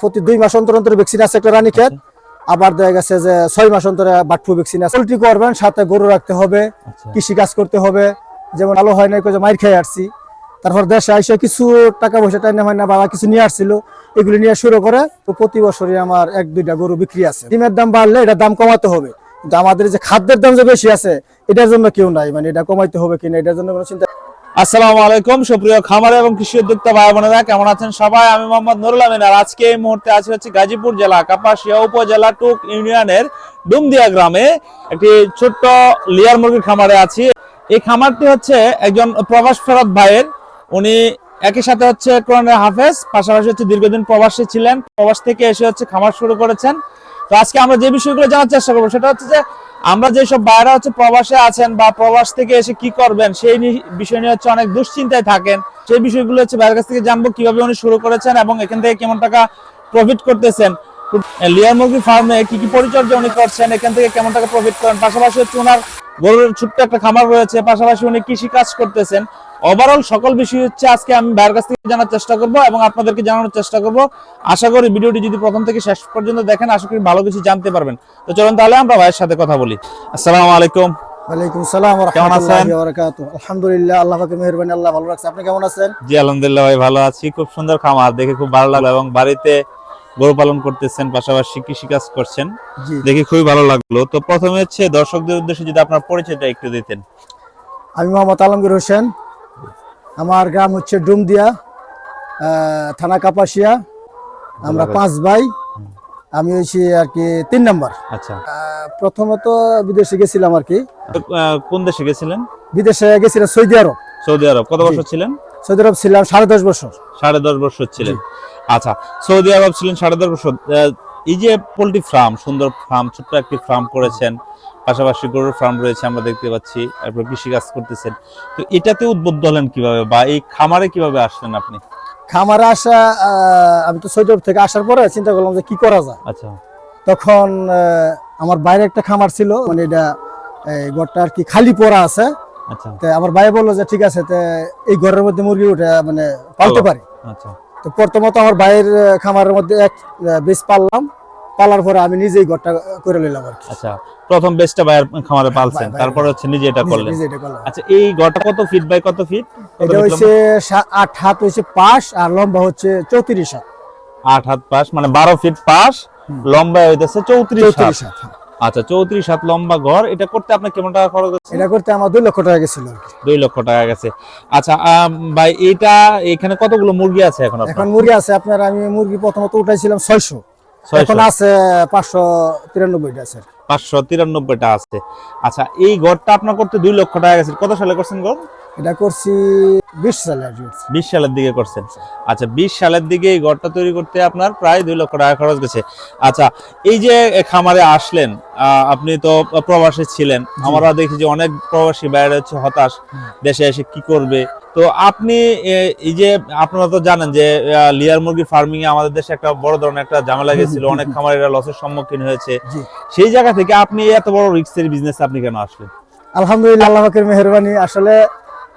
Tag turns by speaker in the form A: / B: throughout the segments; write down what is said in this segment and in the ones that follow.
A: প্রতি দুই মাস অন্তর অন্তর ভ্যাকসিন আছে একটা রানী ক্ষেত আবার দেখা গেছে যে ছয় মাস অন্তরে বাটফু ভ্যাকসিন আছে। পোল্ট্রি করবেন সাথে গরু রাখতে হবে
B: আচ্ছা।
A: কৃষি কাজ করতে হবে। যেমন আলো হয় না মাইর খেয়ে আসছি। তারপর দেশে আইসে কিছু টাকা পয়সা টাইনে হয় না বাবা কিছু নিয়ে আসছিল। এগুলি নিয়ে শুরু করে তো প্রতি বছরই আমার এক দুইটা গরু বিক্রি আছে। ডিমের দাম বাড়লে এটা দাম কমাতে হবে। কিন্তু আমাদের যে খাদ্যের দাম যে বেশি আছে এটার জন্য কেউ নাই। মানে এটা কমাইতে হবে কিনা এটার জন্য কোনো চিন্তা
B: আসসালামু আলাইকুম, সুপ্রিয় খামার এবং কৃষি উদ্যোক্তা ভাই বোনেরা, কেমন আছেন সবাই? আমি মোহাম্মদ নুরুল আমিন আর আজকে এই মুহূর্তে আছি হচ্ছে গাজীপুর জেলা কাপাসিয়া উপজেলা টুক ইউনিয়নের ডুমদিয়া গ্রামে একটি ছোট্ট লিয়ার মুরগির খামারে আছি। এই খামারটি হচ্ছে একজন প্রবাস ফেরত ভাইয়ের। উনি একই সাথে হচ্ছে কোরআনের হাফেজ, পাশাপাশি হচ্ছে দীর্ঘদিন প্রবাসী ছিলেন। প্রবাস থেকে এসে হচ্ছে খামার শুরু করেছেন। তো আজকে আমরা যে বিষয়গুলো জানার চেষ্টা করব, সেটা হচ্ছে যে আমরা যেসব বাইরা হচ্ছে প্রবাসে আছেন বা প্রবাস থেকে এসে কি করবেন, সেই বিষয় নিয়ে হচ্ছে অনেক দুশ্চিন্তায় থাকেন। সেই বিষয়গুলো হচ্ছে বাইরের কাছ থেকে জানব, কীভাবে উনি শুরু করেছেন এবং এখান থেকে কেমন টাকা প্রফিট করতেছেন। লিয়ার মুরগি ফার্মে কি কি পরিচর্যা উনি করছেন, এখান থেকে কেমন টাকা প্রফিট করেন, পাশাপাশি হচ্ছে ওনার গরুর ছোট্ট একটা খামার রয়েছে, পাশাপাশি উনি কৃষি কাজ করতেছেন। ওভারঅল সকল বিষয় হচ্ছে আজকে আমি ভাইয়ের কাছ থেকে জানার চেষ্টা করব এবং আপনাদেরকে জানানোর চেষ্টা করব। আশা করি ভিডিওটি যদি প্রথম থেকে শেষ পর্যন্ত দেখেন আশা করি ভালো কিছু জানতে পারবেন। তো চলুন তাহলে আমরা ভাইয়ের সাথে কথা বলি। আসসালামু আলাইকুম।
A: ওয়ালাইকুম সালাম ওয়া
B: কেমন আছেন?
A: রাহমাতুল্লাহি ওয়া বারাকাতুহু। আলহামদুলিল্লাহ আল্লাহ পাকের মেহেরবানি আল্লাহ ভালো রাখছে। আপনি কেমন আছেন?
B: জি আলহামদুলিল্লাহ ভাই ভালো আছি। খুব সুন্দর খামার দেখে খুব ভালো লাগল এবং বাড়িতে গরু পালন করতেছেন পাশাপাশি কৃষি কাজ করছেন।
A: জি।
B: দেখে খুবই ভালো লাগল। তো প্রথমে হচ্ছে দর্শকদের উদ্দেশ্যে যদি আপনার পরিচয়টা একটু দিতেন।
A: আমি মোহাম্মদ আলমগীর হোসেন আমার গ্রাম হচ্ছে ডুমদিয়া থানা কাপাসিয়া। আমরা পাঁচ ভাই আমি হয়েছি আর কি তিন নম্বর।
B: আচ্ছা।
A: প্রথমত বিদেশে গেছিলাম আর কি।
B: কোন দেশে গেছিলেন?
A: বিদেশে গেছিলাম সৌদি আরব।
B: সৌদি আরব। কত বছর ছিলেন?
A: সৌদি আরব ছিলাম সাড়ে দশ বছর।
B: সাড়ে দশ বছর ছিলেন। আচ্ছা সৌদি আরব ছিলেন সাড়ে দশ বছর। এই যে পোল্ট্রি ফার্ম সুন্দর ফার্ম ছোট্ট একটি ফার্ম করেছেন পাশাপাশি গরুর ফার্ম রয়েছে আমরা দেখতে পাচ্ছি তারপর কৃষিকাজ করতেছেন। তো এটাতে উদ্বুদ্ধ হলেন কীভাবে বা এই খামারে কীভাবে আসলেন আপনি?
A: খামারে আসা আমি তো সৌদি থেকে আসার পরে চিন্তা করলাম যে কি করা যায়।
B: আচ্ছা।
A: তখন আমার বাইরে একটা খামার ছিল মানে এটা এই ঘরটা আর কি খালি পড়া আছে।
B: আচ্ছা।
A: আমার ভাই বলল যে ঠিক আছে তো এই ঘরের মধ্যে মুরগি উঠে মানে পালতে
B: পালো।
A: পারি।
B: আচ্ছা।
A: তো প্রথমত আমার ভাইয়ের খামারের মধ্যে এক বেশ পাললাম। পালার পরে আমি নিজেই ঘরটা করে নিলাম আর
B: আচ্ছা প্রথম বেসটা ভাইয়ের খামারে পালছেন তারপরে হচ্ছে নিজে এটা করলেন। আচ্ছা এই গড়টা কত ফিট বাই কত ফিট
A: এটা হচ্ছে সা- আট হাত হচ্ছে পাশ আর লম্বা হচ্ছে চৌত্রিশ হাত।
B: লম্বা? আট হাত পাশ মানে বারো ফিট পাশ লম্বা হইতেছে চৌত্রিশ হাত।
A: চৌত্রিশ হাত হ্যাঁ।
B: আচ্ছা চৌত্রিশ হাত লম্বা ঘর এটা করতে আপনার কেমন টাকা খরচ হচ্ছে?
A: এটা করতে আমার দুই লক্ষ টাকা গেছিল
B: দুই লক্ষ টাকা গেছে। আচ্ছা ভাই এটা এখানে কতগুলো মুরগি আছে এখন
A: এখন মুরগি আছে আপনার আমি মুরগি প্রথমত উঠাইছিলাম ছয়শো। এখন আছে পাঁচশো তিরানব্বইটা আছে।
B: পাঁচশো তিরানব্বইটা আছে। আচ্ছা এই ঘরটা আপনার করতে দুই লক্ষ টাকা গেছে। কত সালে করছেন ঘর
A: এটা করছি বিশ সালে।
B: বিশ সালের দিকে করছেন। আচ্ছা বিশ সালের দিকে এই ঘরটা তৈরি করতে আপনার প্রায় দুই লক্ষ টাকা খরচ গেছে। আচ্ছা এই যে খামারে আসলেন আহ, আপনি তো প্রবাসী ছিলেন। আমরা দেখি যে অনেক প্রবাসী বাইরে হচ্ছে হতাশ। দেশে এসে কি করবে? তো আপনি এই যে আপনারা তো জানেন যে লিয়ার মুরগি ফার্মিং এ আমাদের দেশে একটা বড় ধরনের একটা ঝামেলা গেছিল অনেক খামারিরা লসের সম্মুখীন হয়েছে। সেই জায়গা থেকে আপনি এত বড় রিস্কের বিজনেস আপনি কেন আসলেন?
A: আলহামদুলিল্লাহ আল্লাহ পাকের মেহরবানি। আসলে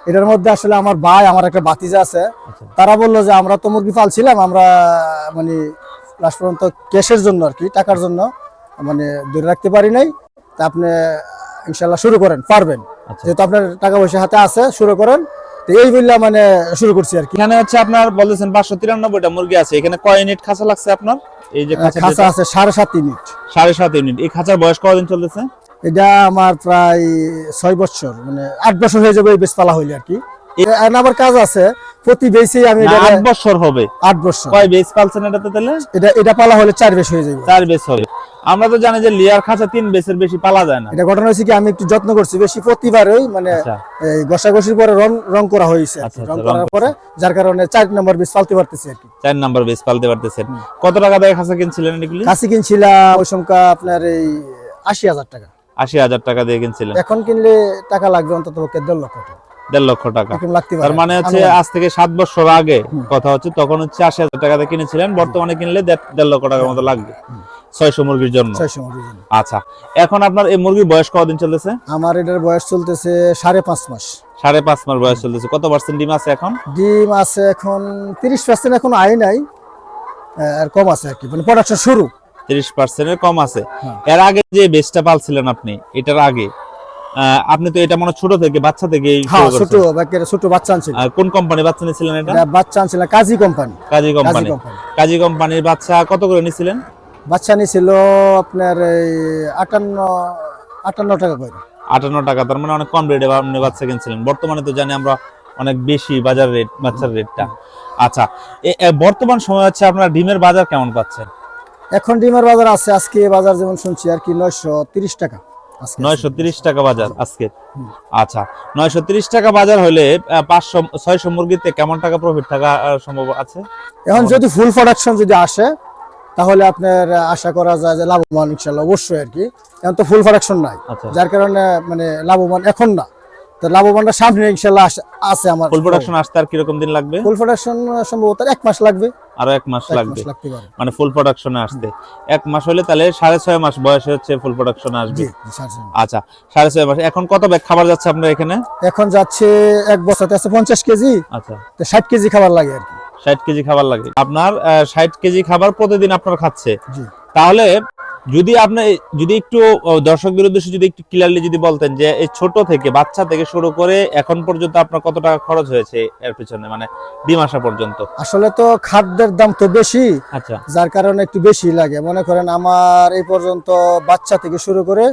A: এটার মধ্যে আসলে আমার ভাই আমার একটা বাতিজা আছে।
B: আচ্ছা।
A: তারা বলল যে আমরা তো মুরগি পালছিলাম আমরা মানে লাস্ট পর্যন্ত ক্যাশের জন্য আর কি টাকার জন্য মানে দূরে রাখতে পারি নাই। তা আপনি ইনশাল্লাহ শুরু করেন পারবেন।
B: আচ্ছা।
A: যেহেতু আপনার টাকা পয়সা হাতে আছে শুরু করেন তো এই বললে মানে শুরু করছি আর কি।
B: এখানে হচ্ছে আপনার বলেছেন পাঁচশো তিরানব্বইটা মুরগি আছে। এখানে কয় ইউনিট খাঁচা লাগছে আপনার? এই যে খাঁচা
A: আছে সাড়ে সাত ইউনিট
B: সাড়ে সাত ইউনিট এই খাঁচার বয়স কতদিন চলতেছে?
A: এটা আমার প্রায় ছয় বছর মানে আট বছর হয়ে যাবে এই বেশ পালা হইলে আর কি। আবার কাজ আছে প্রতি বেশি আমি এটা
B: বছর হবে।
A: বছর।
B: কয় বেস পালছেন এটাতে তাহলে?
A: এটা এটা পালা হলে হয়ে যাবে।
B: বেস হবে। আমরা তো জানি যে লিয়ার খাঁচা বেসের বেশি পালা যায় না।
A: এটা ঘটনা হয়েছে কি আমি একটু যত্ন করছি। বেশি প্রতিবারই মানে
B: আচ্ছা।
A: এই ঘষাঘষির পরে রং রং করা হয়েছে কি।
B: আচ্ছা,
A: রং
B: আচ্ছা,
A: করার পরে যার কারণে চার নম্বর বেশ পালতে পারতেছি আর কি।
B: চার নাম্বার বেস পালতে পারতেছেন। কত টাকা দিয়ে খাঁচা কিনছিলেন এগুলি?
A: কিনছিলাম ওই সমকা আপনার এই আশি হাজার টাকা।
B: আশি হাজার টাকা দিয়ে কিনছিলেন।
A: এখন কিনলে টাকা লাগবে অন্তত পক্ষে দেড় লক্ষ টাকা।
B: দেড় লক্ষ টাকা। তার মানে হচ্ছে আজ থেকে সাত বছর আগে কথা হচ্ছে তখন হচ্ছে আশি হাজার টাকা দিয়ে কিনেছিলেন বর্তমানে কিনলে দেড়- লক্ষ টাকার মতো লাগবে। ছয়শো মুরগির জন্য। আচ্ছা এখন আপনার এই মুরগির বয়স কতদিন চলতেছে?
A: আমার এটার বয়স চলতেছে সাড়ে পাঁচ মাস।
B: সাড়ে পাঁচ মাস বয়স চলতেছে। কত পার্সেন্ট ডিম আছে এখন?
A: ডিম আছে এখন তিরিশ পার্সেন্ট এখন আয় নাই আহ, এর কম আছে আর কি। মানে প্রোডাকশন শুরু।
B: তিরিশ পার্সেন্টের কম আছে।
A: হ্যাঁ।
B: এর আগে যে বেচটা পালছিলেন আপনি এটার আগে? আপনি তো এটা মনে ছোট থেকে বাচ্চা থেকে
A: হ্যাঁ ছোট একেবারে ছোট বাচ্চা আনছিল।
B: কোন কোম্পানি বাচ্চা নিয়েছিলেন এটা?
A: বাচ্চা আনছিল কাজী কোম্পানি
B: কাজী কোম্পানি কাজী কোম্পানির বাচ্চা কত করে নিছিলেন?
A: বাচ্চা নিছিল আপনার এই আটান্ন আটান্ন টাকা করে।
B: আটান্ন টাকা তার মানে অনেক কম রেটে আপনি বাচ্চা কিনছিলেন। বর্তমানে তো জানি আমরা অনেক বেশি বাজার রেট বাচ্চার রেটটা আচ্ছা বর্তমান সময় হচ্ছে আপনার ডিমের বাজার কেমন পাচ্ছেন?
A: এখন ডিমের বাজার আছে আজকে বাজার যেমন শুনছি আর কি নয়শো তিরিশ টাকা।
B: নয়শো তিরিশ টাকা বাজার আজকে। আচ্ছা নয়শো তিরিশ টাকা বাজার হলে পাঁচশো ছয়শো মুরগিতে কেমন টাকা প্রফিট থাকা সম্ভব আছে?
A: এখন যদি ফুল প্রোডাকশন যদি আসে তাহলে আপনার আশা করা যায় যে লাভবান ইনশাল্লাহ অবশ্যই আর কি। এখন তো ফুল প্রোডাকশন নাই।
B: আচ্ছা।
A: যার কারণে মানে লাভবান এখন না। তো লাভবানটা সামনে ইনশাল্লাহ আছে আমার
B: ফুল প্রোডাকশন আসতে আর কীরকম দিন লাগবে?
A: ফুল প্রোডাকশন সম্ভবত এক মাস লাগবে।
B: আরও এক মাস লাগবে। মানে ফুল প্রোডাকশনে আসতে। এক মাস হলে তাহলে সাড়ে ছয় মাস বয়সে হচ্ছে ফুল প্রোডাকশনে আসবে। আচ্ছা সাড়ে ছয় মাস। এখন কত ব্যাগ খাবার যাচ্ছে আপনার এখানে?
A: এখন যাচ্ছে এক বছরতে আছে পঞ্চাশ কেজি।
B: আচ্ছা।
A: তো ষাট কেজি খাবার লাগে আর কি।
B: ষাট কেজি খাবার লাগে। আপনার ষাট কেজি খাবার প্রতিদিন আপনার খাচ্ছে। তাহলে যদি আপনি যদি একটু দর্শকদের উদ্দেশ্যে যদি একটু ক্লিয়ারলি যদি বলতেন যে এই ছোট থেকে বাচ্চা থেকে শুরু করে এখন পর্যন্ত আপনার কত টাকা খরচ হয়েছে এর পিছনে মানে ডিম আসা পর্যন্ত?
A: আসলে তো খাদ্যের দাম তো বেশি
B: আচ্ছা।
A: যার কারণে একটু বেশি লাগে। মনে করেন আমার এই পর্যন্ত বাচ্চা থেকে শুরু করে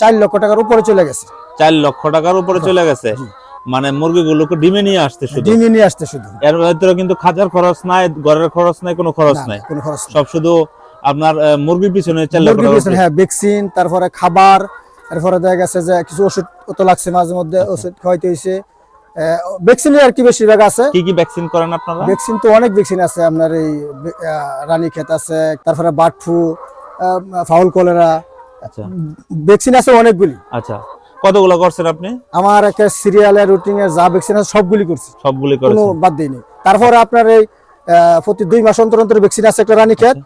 A: চার লক্ষ টাকার উপরে চলে গেছে।
B: চার লক্ষ টাকার উপরে চলে গেছে?
A: জি।
B: মানে মুরগিগুলোকে ডিমে নিয়ে আসতে শুধু?
A: ডিঙি নিয়ে আসতে শুধু।
B: এর ভিতরে কিন্তু খাঁচার খরচ নাই ঘরের খরচ নাই কোনো খরচ নাই।
A: কোনো খরচ
B: সব শুধু আপনার মুরগির পিছনে চার
A: মুরগির পিছনে, হ্যাঁ ভ্যাকসিন তারপরে খাবার তারপরে দেখা গেছে যে কিছু ওষুধ তো লাগছে মাঝে মধ্যে
B: আচ্ছা।
A: ওষুধ খাওয়াইতে হয়েছে ভ্যাকসিনই আর কি বেশিরভাগ আছে?
B: কি কি ভ্যাকসিন করেন আপনারা?
A: ভ্যাকসিন তো অনেক ভ্যাকসিন আছে আপনার এই রানী ক্ষেত আছে তারপরে বার্ড ফ্লু ফাউল কলেরা।
B: আচ্ছা।
A: ভ্যাকসিন আছে অনেকগুলি।
B: আচ্ছা। কতগুলো করছেন আপনি?
A: আমার একটা সিরিয়ালের রুটিন এর যা ভ্যাকসিন আছে সবগুলি করছি।
B: সবগুলি
A: কোনো বাদ দিইনি। তারপরে আপনার এই প্রতি দুই মাস অন্তর অন্তর ভ্যাকসিন আছে একটা রানী ক্ষেত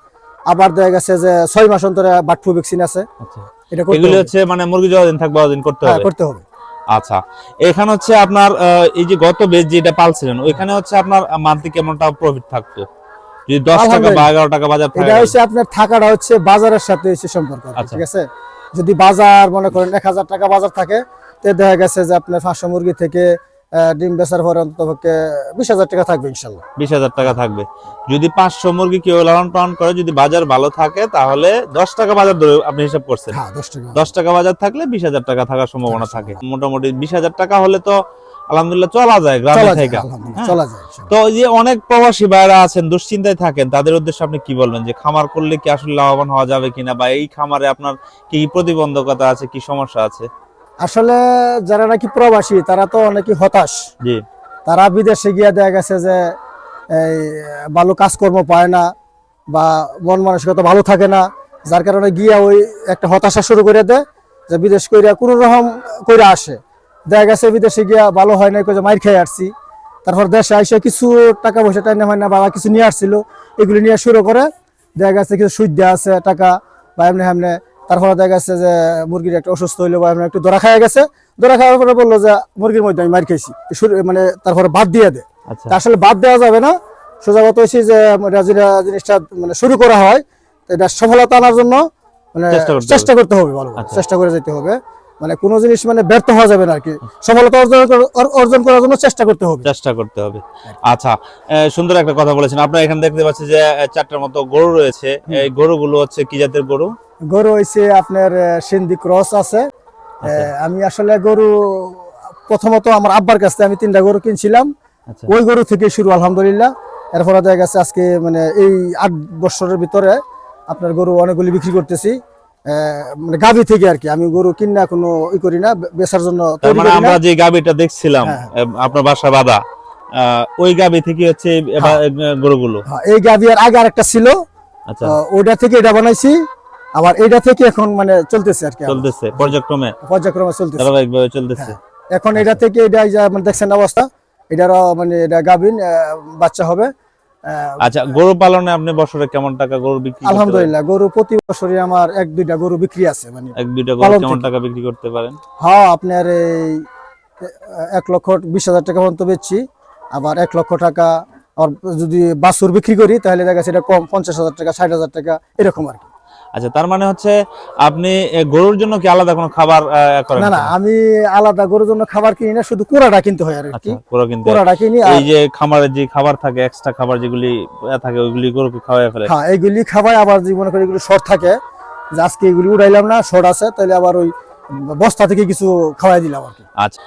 A: আবার দেখা গেছে যে ছয় মাস অন্তরে বার্ড ফ্লু ভ্যাকসিন আছে।
B: আচ্ছা।
A: এটা
B: এগুলি হচ্ছে মানে মুরগি যতদিন থাকবে ততদিন করতে
A: হ্যাঁ
B: হবে।
A: করতে হবে।
B: আচ্ছা এখানে হচ্ছে আপনার এই যে গত বেচ যেটা পালছিলেন ওইখানে হচ্ছে আপনার মান্থলি কেমন টাকা প্রফিট থাকতো? যদি দশ টাকা বা
A: আলহামদুলিল্লাহ।
B: এগারো টাকা বাজার
A: এটা হচ্ছে আপনার থাকাটা হচ্ছে বাজারের সাথে হচ্ছে সম্পর্ক
B: আচ্ছা।
A: ঠিক আছে? যদি বাজার মনে করেন এক হাজার টাকা বাজার থাকে তো দেখা গেছে যে আপনার পাঁচশো মুরগি থেকে ডিম বেচার পরে অন্তপক্ষে বিশ হাজার টাকা থাকবে ইনশাল্লাহ।
B: বিশ হাজার টাকা থাকবে। যদি পাঁচশো মুরগি কেউ লালন পালন করে যদি বাজার ভালো থাকে তাহলে দশ টাকা বাজার ধরে আপনি হিসাব করছেন।
A: হ্যাঁ দশ টাকা।
B: বাজার থাকলে বিশ হাজার টাকা থাকার সম্ভাবনা থাকে। মোটামুটি বিশ হাজার টাকা হলে তো আলহামদুলিল্লাহ চলা যায় গ্রামে
A: চলা যায়
B: থেকে। হ্যাঁ।
A: চলা যায়
B: তো যে অনেক প্রবাসী ভাইরা আছেন দুশ্চিন্তায় থাকেন তাদের উদ্দেশ্যে আপনি কি বলবেন? যে খামার করলে কি আসলে লাভবান হওয়া যাবে কিনা বা এই খামারে আপনার কি কি প্রতিবন্ধকতা আছে কি সমস্যা আছে?
A: আসলে যারা নাকি প্রবাসী তারা তো অনেকে হতাশ।
B: জি।
A: তারা বিদেশে গিয়ে দেখা গেছে যে এই ভালো কাজকর্ম পায় না বা মন মানসিকতা ভালো থাকে না যার কারণে গিয়া ওই একটা হতাশা শুরু করে দেয় যে বিদেশ কইরা কোনো রকম কইরা আসে। দেখা গেছে বিদেশে গিয়া ভালো হয় না যে মাইর খেয়ে আসছি। তারপর দেশে আইসে কিছু টাকা পয়সা টাইনে হয় না বাবা কিছু নিয়ে আসছিল এগুলি নিয়ে শুরু করে দেখা গেছে কিছু সুদ দেওয়া আছে টাকা বা এমনি এমনি তারপরে দেখা গেছে যে মুরগির একটা অসুস্থ হইল বা একটু দরা খাওয়া গেছে। দরা খাওয়ার পরে বলল যে মুরগির মধ্যে আমি মার খেয়েছি মানে তারপরে বাদ দিয়ে দে।
B: আচ্ছা।
A: আসলে বাদ দেওয়া যাবে না। সোজা কথা হচ্ছে যে জিনিসটা মানে শুরু করা হয় এটা সফলতা আনার জন্য মানে
B: চেষ্টা করতে
A: হবে। ভালো
B: আচ্ছা।
A: চেষ্টা করে যেতে হবে। মানে কোনো জিনিস মানে ব্যর্থ হওয়া যাবে না আর কি সফলতা অর্জন অর্জন করার জন্য চেষ্টা করতে হবে।
B: চেষ্টা করতে হবে। আচ্ছা আহ, সুন্দর একটা কথা বলেছেন। আপনারা এখানে দেখতে পাচ্ছেন যে চারটার মতো গরু রয়েছে। এই গরুগুলো হচ্ছে কি জাতের গরু?
A: গরু হয়েছে আপনার সিন্ধি ক্রস আছে।
B: আচ্ছা।
A: আমি আসলে গরু প্রথমত আমার আব্বার কাছ থেকে আমি তিনটা গরু কিনছিলাম।
B: আচ্ছা।
A: ওই গরু থেকে শুরু আলহামদুলিল্লাহ। এরপরে দেখা গেছে আজকে মানে এই আট বছরের ভিতরে আপনার গরু অনেকগুলি বিক্রি করতেছি। মানে গাভী থেকে আর কি। আমি গরু কিনা কোনো ই করি না বেচার জন্য
B: মানে। আমরা যে গাবিটা দেখছিলাম
A: হ্যাঁ।
B: আপনার বাসা বাদা ওই গাবি থেকে হচ্ছে আহ, গরুগুলো।
A: হ্যাঁ, এই গাভী আর আগে আরেকটা ছিল।
B: আচ্ছা।
A: ওইটা থেকে এটা বানাইছি। আবার এইটা থেকে এখন মানে চলতেছে আর কি
B: চলতেছে পর্যায়ক্রমে?
A: পর্যায়ক্রমে চলতেছে।
B: ধারাবাহিকভাবে চলতেছে।
A: এখন এটা থেকে এটা এই যে মানে দেখছেন অবস্থা এটারও মানে এটা আহ, বাচ্চা হবে।
B: আচ্ছা গরু পালনে আপনি বছরে কেমন টাকা গরু বিক্রি
A: আলহামদুলিল্লাহ গরু প্রতি বছরই আমার এক দুইটা গরু বিক্রি আছে মানে
B: এক দুইটা গরু কেমন টাকা বিক্রি করতে পারেন?
A: হ্যাঁ আপনার এই আহ, এক লক্ষ বিশ হাজার টাকা পর্যন্ত বেচছি। আবার এক লক্ষ টাকা আর যদি বাছুর বিক্রি করি তাহলে দেখা যাচ্ছে এটা কম পঞ্চাশ হাজার টাকা ষাট হাজার টাকা এরকম আর কি।
B: আচ্ছা তার মানে হচ্ছে আপনি গরুর জন্য কি আলাদা কোনো খাবার করেন
A: না না আমি আলাদা গরুর জন্য খাবার কিনি না শুধু কোড়াটা কিনতে হয় আর কি।
B: আচ্ছা কিনতে কিন্তু
A: কোড়াটা কিনি
B: এই যে খামারের যে খাবার থাকে এক্সট্রা খাবার যেগুলি থাকে ওইগুলি গরুকে খাওয়ায় ফেলে?
A: হ্যাঁ এইগুলি খাবার আবার জীবনে করে করি এগুলো শর্ট থাকে। আজকে এগুলি উড়াইলাম না শর্ট আছে তাহলে আবার ওই বস্তা থেকে কিছু খাওয়াই দিলাম আর কি।
B: আচ্ছা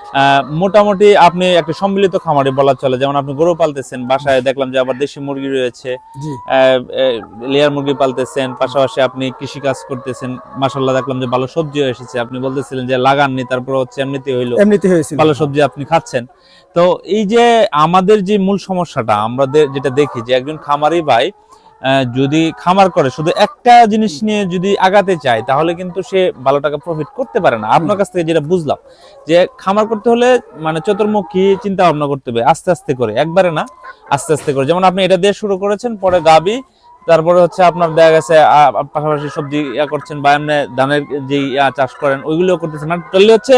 B: মোটামুটি আপনি একটা সম্মিলিত খামারে বলা চলে যেমন আপনি গরু পালতেছেন বাসায় দেখলাম যে আবার দেশি মুরগি রয়েছে লেয়ার মুরগি পালতেছেন পাশাপাশি আপনি কৃষি কাজ করতেছেন মাসাল্লাহ দেখলাম যে ভালো সবজিও এসেছে আপনি বলতেছিলেন যে লাগাননি তারপর হচ্ছে এমনিতে হইল
A: এমনিতে হয়েছিল।
B: ভালো সবজি আপনি খাচ্ছেন। তো এই যে আমাদের যে মূল সমস্যাটা আমরা যেটা দেখি যে একজন খামারি ভাই যদি খামার করে শুধু একটা জিনিস নিয়ে যদি আগাতে চায় তাহলে কিন্তু সে ভালো টাকা প্রফিট করতে পারে না। আপনার কাছ থেকে যেটা বুঝলাম যে খামার করতে হলে মানে চতুর্মুখী চিন্তা ভাবনা করতে হবে আস্তে আস্তে করে একবারে না আস্তে আস্তে করে। যেমন আপনি এটা দিয়ে শুরু করেছেন পরে গাবি তারপরে হচ্ছে আপনার দেখা গেছে পাশাপাশি সবজি ইয়া করছেন বা এমনি ধানের যে ইয়া চাষ করেন ওইগুলো করতেছেন। না টোটালি হচ্ছে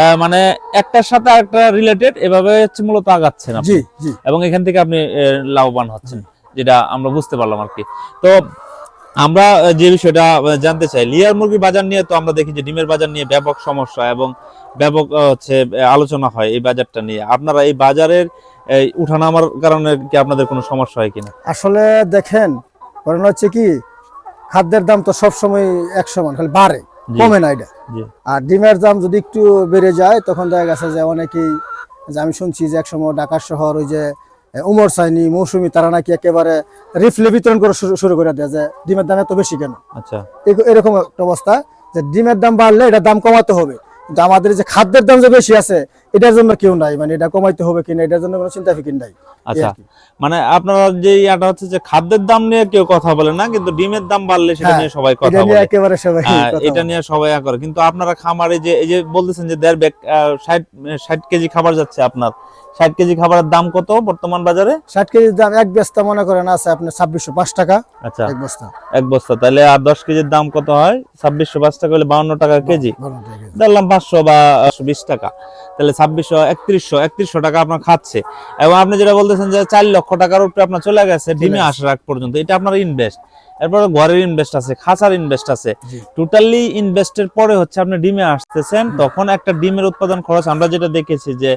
B: আহ, মানে একটার সাথে একটা রিলেটেড এভাবে হচ্ছে মূলত আগাচ্ছেন আপনি। এবং এখান থেকে আপনি লাভবান হচ্ছেন। যেটা আমরা বুঝতে পারলাম আর কি। তো আমরা যে বিষয়টা জানতে চাই লিয়ার মুরগির বাজার নিয়ে তো আমরা দেখি যে ডিমের বাজার নিয়ে ব্যাপক সমস্যা এবং ব্যাপক হচ্ছে আলোচনা হয় এই বাজারটা নিয়ে। আপনারা এই বাজারের এই উঠানামার কারণে কি আপনাদের কোনো সমস্যা হয় কিনা?
A: আসলে দেখেন কারণ হচ্ছে কি খাদ্যের দাম তো সবসময় এক সমান খালি বাড়ে। কমে না এটা। আর ডিমের দাম যদি একটু বেড়ে যায় তখন দেখা গেছে যে অনেকেই যে আমি শুনছি যে একসময় ঢাকা শহর ওই যে উমর সাইনি মৌসুমি তারা নাকি একেবারে রিফলে বিতরণ করে শুরু- করে দেয় যে ডিমের দাম এত বেশি কেন?
B: আচ্ছা।
A: এরকম একটা অবস্থা যে ডিমের দাম বাড়লে এটা দাম কমাতে হবে। কিন্তু আমাদের যে খাদ্যের দাম যে বেশি আছে এটার জন্য কেউ নাই। মানে এটা কমাইতে হবে কিনা এটার জন্য কোনো চিন্তা ফিকির নাই।
B: আচ্ছা। মানে আপনারা যে ইয়াটা হচ্ছে যে খাদ্যের দাম নিয়ে কেউ কথা বলে না কিন্তু ডিমের দাম বাড়লে সেটা
A: হ্যাঁ,
B: নিয়ে সবাই কথা বলে।
A: একেবারে সবাই
B: হ্যাঁ, এটা নিয়ে সবাই করে। কিন্তু আপনারা খামারে যে এই যে বলতেছেন যে দেড় ব্যাগ ষাট ষাট কেজি খাবার যাচ্ছে আপনার। ষাট কেজি খাবারের দাম কত বর্তমান বাজারে?
A: ষাট কেজির দাম এক বস্তা মনে করেন আছে আপনার ছাব্বিশশো পাঁচ টাকা
B: আচ্ছা।
A: এক বস্তা।
B: এক বস্তা তাহলে আর দশ কেজির দাম কত হয়? ছাব্বিশশো পাঁচ টাকা হলে বাউন্ন টাকা কেজি। ধরলাম পাঁচশো বা বিশ টাকা। তাহলে ছাব্বিশশো একত্রিশশো একত্রিশশো টাকা আপনার খাচ্ছে। এবং আপনি যেটা বলতেছেন যে চার লক্ষ টাকার উপরে আপনার চলে গেছে ডিমে। আসার আগ পর্যন্ত এটা আপনার ইনভেস্ট এরপরে ঘরের ইনভেস্ট আছে খাঁচার ইনভেস্ট আছে। টোটালি ইনভেস্টের পরে হচ্ছে আপনি ডিমে আসতেছেন তখন একটা ডিমের উৎপাদন খরচ আমরা যেটা দেখেছি যে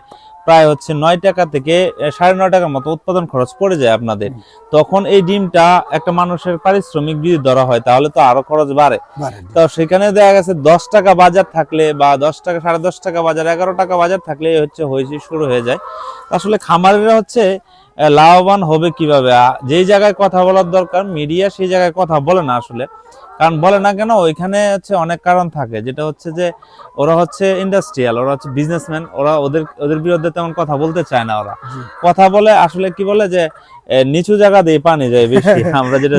B: প্রায় হচ্ছে নয় টাকা থেকে সাড়ে নয় টাকার মতো উৎপাদন খরচ পড়ে যায় আপনাদের। তখন এই ডিমটা একটা মানুষের পারিশ্রমিক যদি ধরা হয় তাহলে তো আরও খরচ বাড়ে। তো সেখানে দেখা গেছে দশ টাকা বাজার থাকলে বা দশ টাকা সাড়ে দশ টাকা বাজার এগারো টাকা বাজার থাকলে হচ্ছে হয়েছে শুরু হয়ে যায়। আসলে খামারেরা হচ্ছে লাভবান হবে কীভাবে? যেই জায়গায় কথা বলার দরকার মিডিয়া সেই জায়গায় কথা বলে না আসলে। কারণ বলে না কেন ওইখানে হচ্ছে অনেক কারণ থাকে। যেটা হচ্ছে যে ওরা হচ্ছে ইন্ডাস্ট্রিয়াল ওরা হচ্ছে বিজনেসম্যান ওরা ওদের ওদের বিরুদ্ধে তেমন কথা বলতে চায় না ওরা। কথা বলে আসলে কি বলে যে নিচু জায়গা দিয়ে পানি যায় বেশি আমরা যেটা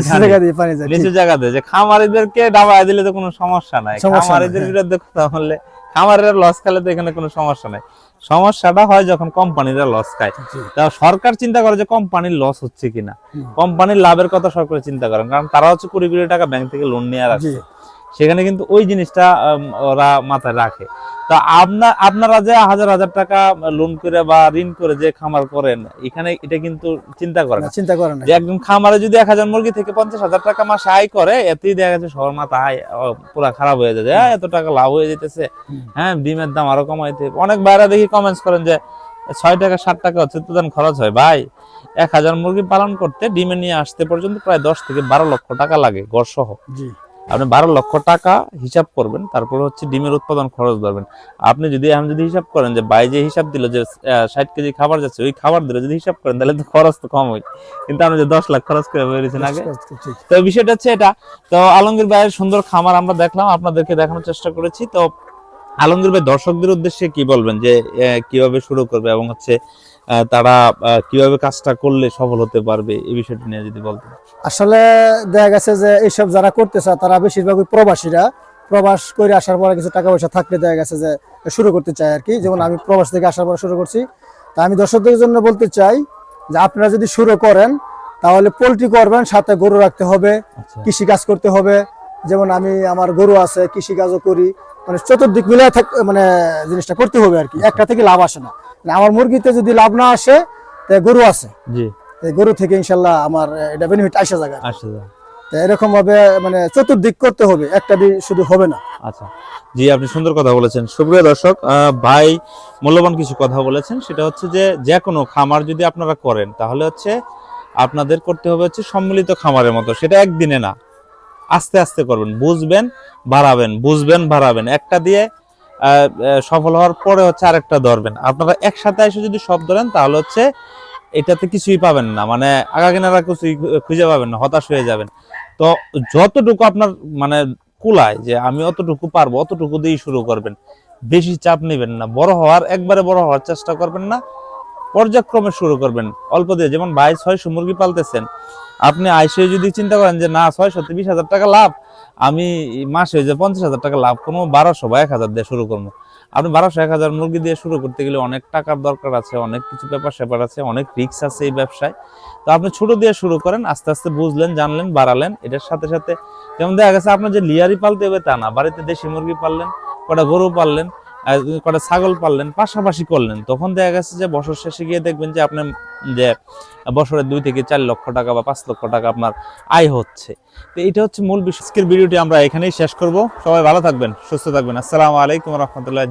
A: নিচু জায়গা দিয়ে
B: যে খামারিদেরকে ডাবায় দিলে তো কোনো সমস্যা নাই খামারিদের
A: হ্যাঁ।
B: বিরুদ্ধে কথা বললে খামারের লস খেলে তো এখানে কোনো সমস্যা নাই। সমস্যাটা হয় যখন কোম্পানিরা লস খায়। তা সরকার চিন্তা করে যে কোম্পানির লস হচ্ছে কিনা। কোম্পানির লাভের কথা সরকার চিন্তা করেন কারণ তারা হচ্ছে কুড়ি কোটি টাকা ব্যাংক থেকে লোন নিয়ে
A: জি।
B: সেখানে কিন্তু ওই জিনিসটা ওরা মাথায় রাখে। তা আপনার আপনারা যে হাজার হাজার টাকা লোন করে বা ঋণ করে যে খামার করেন এখানে এটা কিন্তু চিন্তা করেন
A: চিন্তা করেন
B: যে একজন খামারে যদি এক হাজার মুরগি থেকে পঞ্চাশ হাজার টাকা মাসে আয় করে এতেই দেখা যাচ্ছে সবার মাথা আয় পুরা খারাপ হয়ে যায় যে, হ্যাঁ, এত টাকা লাভ হয়ে যেতেছে। হ্যাঁ ডিমের দাম আরও কমাইতে অনেক বাইরে দেখি কমেন্টস করেন যে ছয় টাকা ষাট টাকা হচ্ছে তো খরচ হয়। ভাই এক হাজার মুরগি পালন করতে ডিমে নিয়ে আসতে পর্যন্ত প্রায় দশ থেকে বারো লক্ষ টাকা লাগে গড় সহ আপনি বারো লক্ষ টাকা হিসাব করবেন তারপর হচ্ছে ডিমের উৎপাদন খরচ ধরবেন। আপনি যদি এখন যদি হিসাব করেন যে বাই যে হিসাব দিল যে ষাট কেজি খাবার যাচ্ছে ওই খাবার দিলে যদি হিসাব করেন তাহলে তো খরচ তো কম হয় কিন্তু আপনি যে দশ লাখ খরচ করে বেরিয়েছেন আগে। তো বিষয়টা হচ্ছে এটা। তো আলমগীর ভাইয়ের সুন্দর খামার আমরা দেখলাম আপনাদেরকে দেখানোর চেষ্টা করেছি। তো আলমগীর ভাই দর্শকদের উদ্দেশ্যে কি বলবেন যে আহ, কীভাবে শুরু করবে এবং হচ্ছে তারা কীভাবে কাজটা করলে সফল হতে পারবে এই বিষয়টা নিয়ে যদি বলতেন।
A: আসলে দেখা গেছে যে এইসব যারা করতে চায় তারা বেশিরভাগ প্রবাসীরা। প্রবাস করে আসার পরে কিছু টাকা পয়সা থাকলে দেখা গেছে যে শুরু করতে চায় আর কি। যেমন আমি প্রবাস থেকে আসার পরে শুরু করছি। তা আমি দর্শকদের জন্য বলতে চাই যে আপনারা যদি শুরু করেন তাহলে পোলট্রি করবেন সাথে গরু রাখতে হবে
B: আচ্ছা।
A: কৃষি কাজ করতে হবে যেমন আমি আমার গরু আছে কৃষি কাজও করি মানে চতুর্দিক মিলে মানে জিনিসটা করতে হবে আর কি। একটা থেকে লাভ আসে না। মানে আমার মুরগিতে যদি লাভ না আসে গরু আছে।
B: জি।
A: গরু থেকে ইনশাল্লাহ আমার এটা বেনিফিট আসা
B: যায়।
A: এরকম ভাবে মানে চতুর্দিক করতে হবে একটা শুধু হবে না।
B: আচ্ছা। জি আপনি সুন্দর কথা বলেছেন। সুপ্রিয় দর্শক ভাই মূল্যবান কিছু কথা বলেছেন। সেটা হচ্ছে যে যে কোনো খামার যদি আপনারা করেন তাহলে হচ্ছে আপনাদের করতে হবে হচ্ছে সম্মিলিত খামারের মতো। সেটা একদিনে না। আস্তে আস্তে করবেন, বুঝবেন, বাড়াবেন বুঝবেন, বাড়াবেন। একটা দিয়ে সফল হওয়ার পরে হচ্ছে আরেকটা ধরবেন। আপনারা একসাথে এসে যদি সব ধরেন, তাহলে হচ্ছে এটাতে কিছুই পাবেন না। মানে আগা কেনারা কিছুই খুঁজে পাবেন না, হতাশ হয়ে যাবেন। তো যতটুকু আপনার মানে কুলায় যে আমি অতটুকু পারব, অতটুকু দিয়েই শুরু করবেন। বেশি চাপ নেবেন না। বড় হওয়ার, একবারে বড় হওয়ার চেষ্টা করবেন না। পর্যায়ক্রমে শুরু করবেন। অল্প দিয়ে, যেমন ভাই ছয়শো মুরগি পালতেছেন, আপনি আইসে যদি চিন্তা করেন যে, না, ছয়শো বিশ হাজার টাকা লাভ, আমি মাসে যে পঞ্চাশ হাজার টাকা লাভ, কোনো বারোশো বা এক হাজার দিয়ে শুরু করব। আপনি বারোশো, এক হাজার মুরগি দিয়ে শুরু করতে গেলে অনেক টাকার দরকার আছে, অনেক কিছু ব্যাপার স্যাপার আছে, অনেক রিক্স আছে এই ব্যবসায়। তো আপনি ছোট দিয়ে শুরু করেন, আস্তে আস্তে বুঝলেন, জানলেন, বাড়ালেন, এটার সাথে সাথে যেমন দেখা গেছে আপনার যে লিয়ারি পালতে হবে তা না, বাড়িতে দেশি মুরগি পাললেন, কটা গরু পাললেন কটা ছাগল পাললেন, পাশাপাশি করলেন। তখন দেখা গেছে যে বছর শেষে গিয়ে দেখবেন যে আপনি যে বছরে দুই থেকে চার লক্ষ টাকা বা পাঁচ লক্ষ টাকা আপনার আয় হচ্ছে। তো এটা হচ্ছে মূল বিষয়। ভিডিওটি আমরা এখানেই শেষ করব। সবাই ভালো থাকবেন, সুস্থ থাকবেন। আসসালামু আলাইকুম রহমতুল্লাহ